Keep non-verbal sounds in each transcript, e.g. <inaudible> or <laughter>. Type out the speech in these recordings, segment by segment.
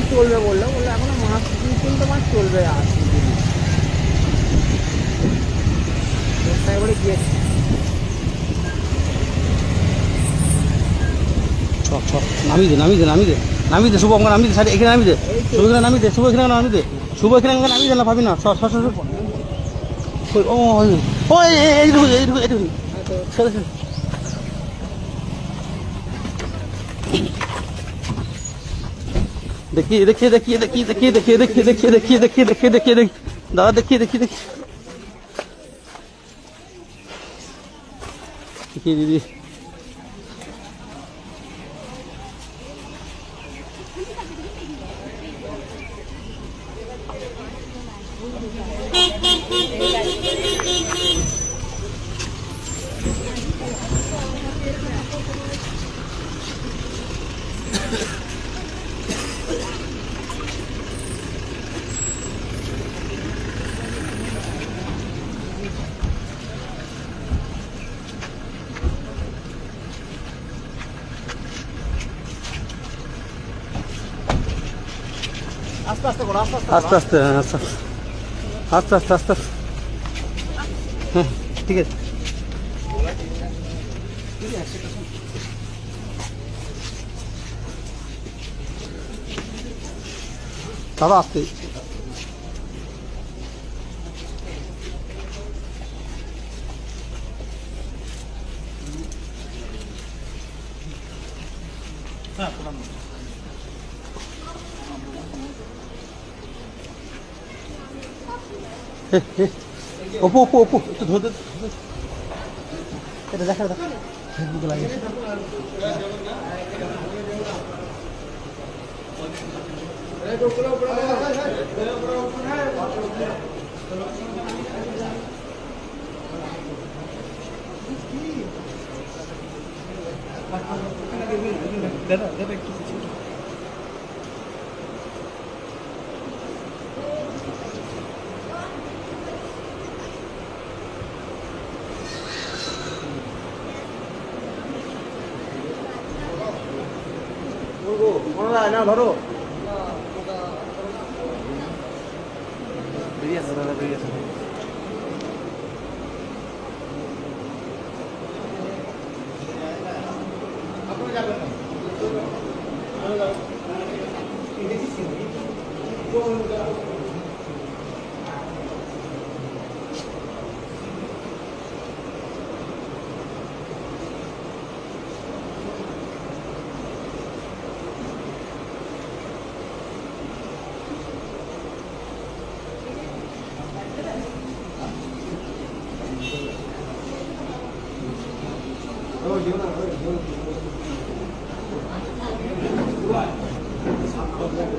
এখন চলবে বলল বলল এখনও মাস তিন তিনটে মাস চলবে আর তিন করে গিয়েছে ছক ছক নামি দে নামি দে নামি দে নামি দে শুভ আমাকে নামি দে সাইডে এখানে নামি দে শুভ এখানে নামি দে শুভ এখানে নামি দে শুভ এখানে আমাকে নামি দে না। ও এইটুকু দেখিয়ে দেখিয়ে দেখিয়ে দেখিয়ে দেখিয়ে দেখিয়ে দেখিয়ে দেখিয়ে দেখিয়ে দেখিয়ে দেখিয়ে দেখিয়ে দেখি দাদা দেখিয়ে দেখিয়ে দেখি দেখিয়ে দিদি Аста аста гоо аста аста. Аста аста аста. Аста аста аста. Тэгээд. Даваа аста. Так, куда мы? <laughs> Oppo Oppo Oppo. तो धो दे तेरे देख रहा फेसबुक लाइव দাদা দাদা একটু না ধরো। বেরিয়ে আসো দাদা বেরিয়ে আসো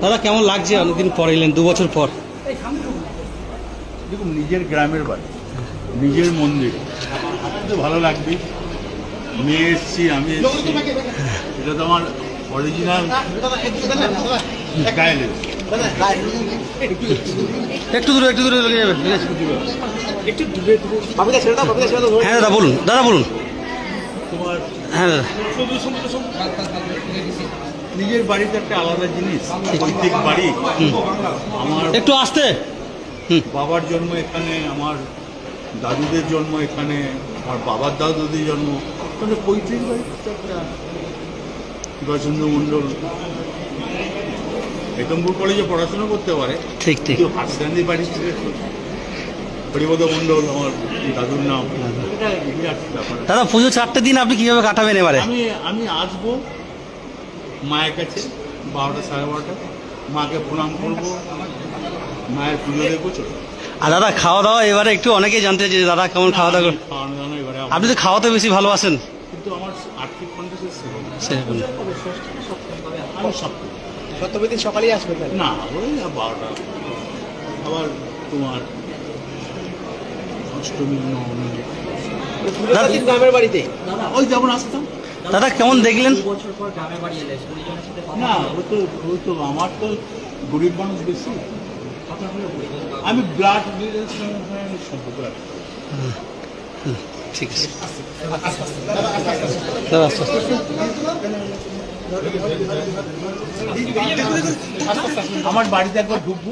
দাদা কেমন লাগছে? অনেকদিন পর এলেন দু বছর পর। দেখুন নিজের গ্রামের বাড়ি নিজের মন্দির। তো ভালো লাগবে। মেয়ে এসছি আমি এসছি। এটা তো আমার অরিজিনাল গায়ে একটু দূরে একটু দূরে লেগে যাবে একটু দূরে। হ্যাঁ দাদা বলুন। দাদা বলুন। তোমার হ্যাঁ। নিজের বাড়িতে একটা আলাদা জিনিস পৈতৃক বাড়ি। আমার একটু আসতে। বাবার জন্ম এখানে আমার দাদুদের জন্ম এখানে আমার বাবার দাদুদের জন্ম। মানে পৈতৃক বাড়ি একটা সুভাষচন্দ্র মণ্ডল একম্বুর কলেজে পড়াশোনা করতে পারে। ঠিক ঠিক। হাসকান্দি বাড়ি থেকে হরিপদ মণ্ডল আমার দাদুর নাম। দাদা পুজো চারটে দিন আপনি কীভাবে কাটাবেন এবারে? আমি আমি আসব মায়ের কাছে বারোটা সাড়ে বারোটা। মাকে প্রণাম করব। মায়ের পুজো দেখব চলে। আর দাদা খাওয়া দাওয়া এবারে একটু অনেকেই জানতে চাইছে দাদা কেমন খাওয়া দাওয়া আপনি তো খাওয়াতে বেশি ভালোবাসেন। কিন্তু আমার আর্থিক সেরকম সকালেই আসবেন না ওই বারোটা। আবার তোমার অষ্টমী নবমী। গ্রামের বাড়িতে। ওই যেমন আসতাম দাদা কেমন দেখলেন? না ও তো ও তো আমার তো গরিব মানুষ বেশি। আমি ব্লাড সম্পর্ক রাখি। ঠিক আছে। আমার বাড়িতে একবার ঢুকবো।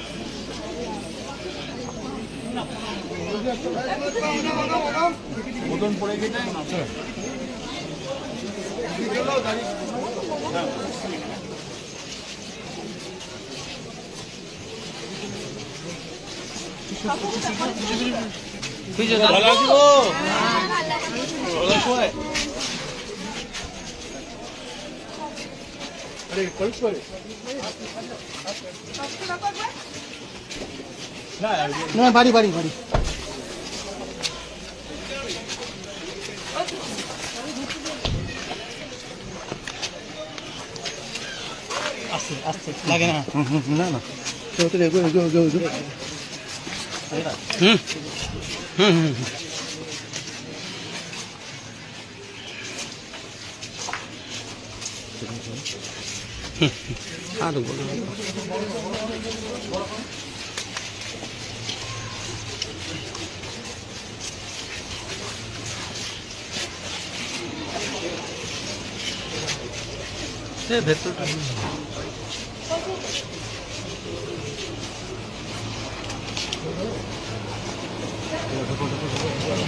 মতন পড়ে গেছে। ভালো আছো ভালো আছো? আরে কল করে না বাড়ি বাড়ি বাড়ি। আস্তে আস্তে লাগে না। না না। তো এগো এগো এগো এগো হুম হুম হুম আর বলো। ভেতরটা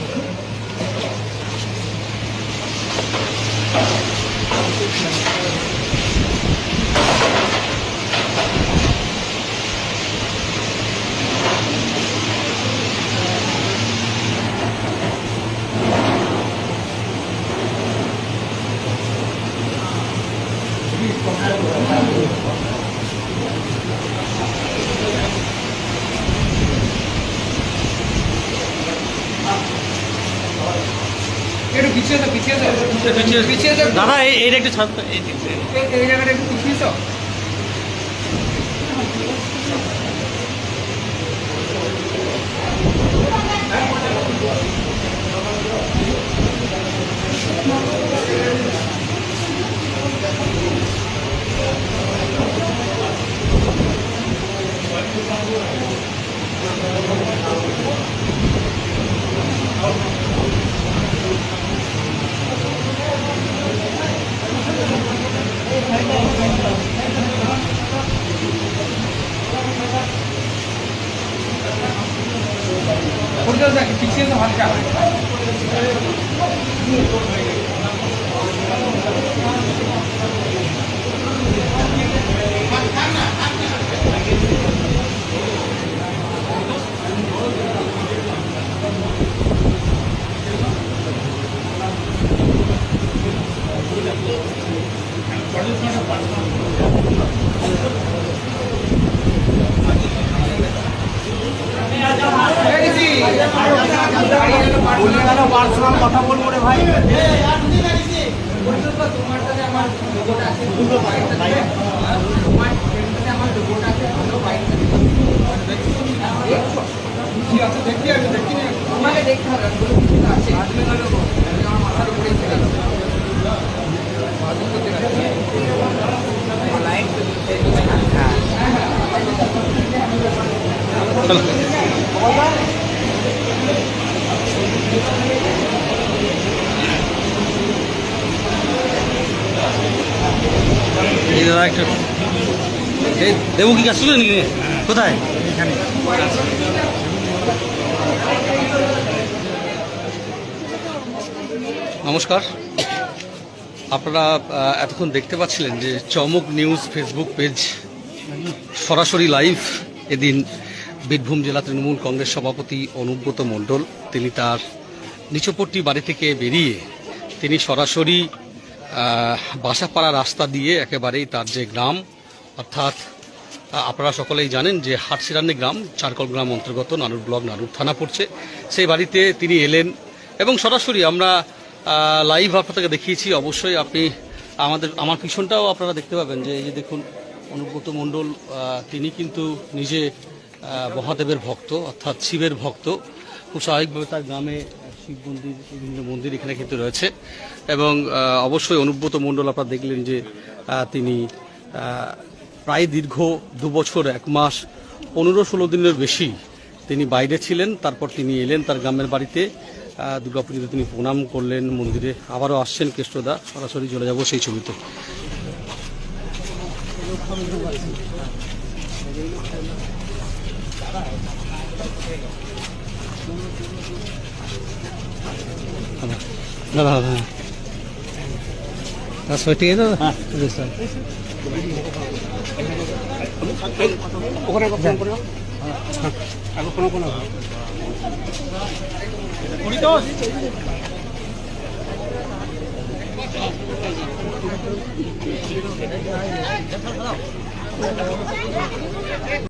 একটু পিছিয়ে তো পিছিয়ে তো পিছিয়ে তো দাদা এই এইটা একটু ছাড় তো, এই দিক থেকে। এই- এই জায়গাটা একটু পিছিয়ে তো ওটা দেখতে হবে আমি আমাকে দেখতে আছে দাদা একটা দেবু কি কাজ নাকি কোথায়? নমস্কার। আপনারা এতক্ষণ দেখতে পাচ্ছিলেন যে চমক নিউজ ফেসবুক পেজ সরাসরি লাইভ এদিন বীরভূম জেলা তৃণমূল কংগ্রেস সভাপতি অনুব্রত মণ্ডল তিনি তার নিচপট্টি বাড়ি থেকে বেরিয়ে তিনি সরাসরি বাসাপাড়া রাস্তা দিয়ে একেবারেই তার যে গ্রাম, অর্থাৎ আপনারা সকলেই জানেন যে হাটসিরান্নি গ্রাম, চারকল গ্রাম অন্তর্গত, নানুর ব্লক, নানুর থানা পড়ছে। সেই বাড়িতে তিনি এলেন এবং সরাসরি আমরা লাইভ আপনাদেরকে দেখিয়েছি। অবশ্যই আপনি আমাদের, আমার পিছনটাও আপনারা দেখতে পাবেন যে এই যে দেখুন, অনুব্রত মণ্ডল তিনি কিন্তু নিজে মহাদেবের ভক্ত, অর্থাৎ শিবের ভক্ত। খুব স্বাভাবিকভাবে তার গ্রামে শিব মন্দির, বিভিন্ন মন্দির এখানে কিন্তু রয়েছে। এবং অবশ্যই অনুব্রত মণ্ডল আপনারা দেখলেন যে তিনি প্রায় দীর্ঘ দু বছর, এক মাস, পনেরো ষোলো দিনের বেশি তিনি বাইরে ছিলেন। তারপর তিনি এলেন তার গ্রামের বাড়িতে। দুর্গাপুজোতে তিনি প্রণাম করলেন, মন্দিরে আবারও আসছেন কেষ্টদা। সরাসরি চলে যাব সেই ছবিতে। দাদা দাদা তার সবাই ঠিক আছে দাদা ওখানে ফোন করে আগে ফোন করে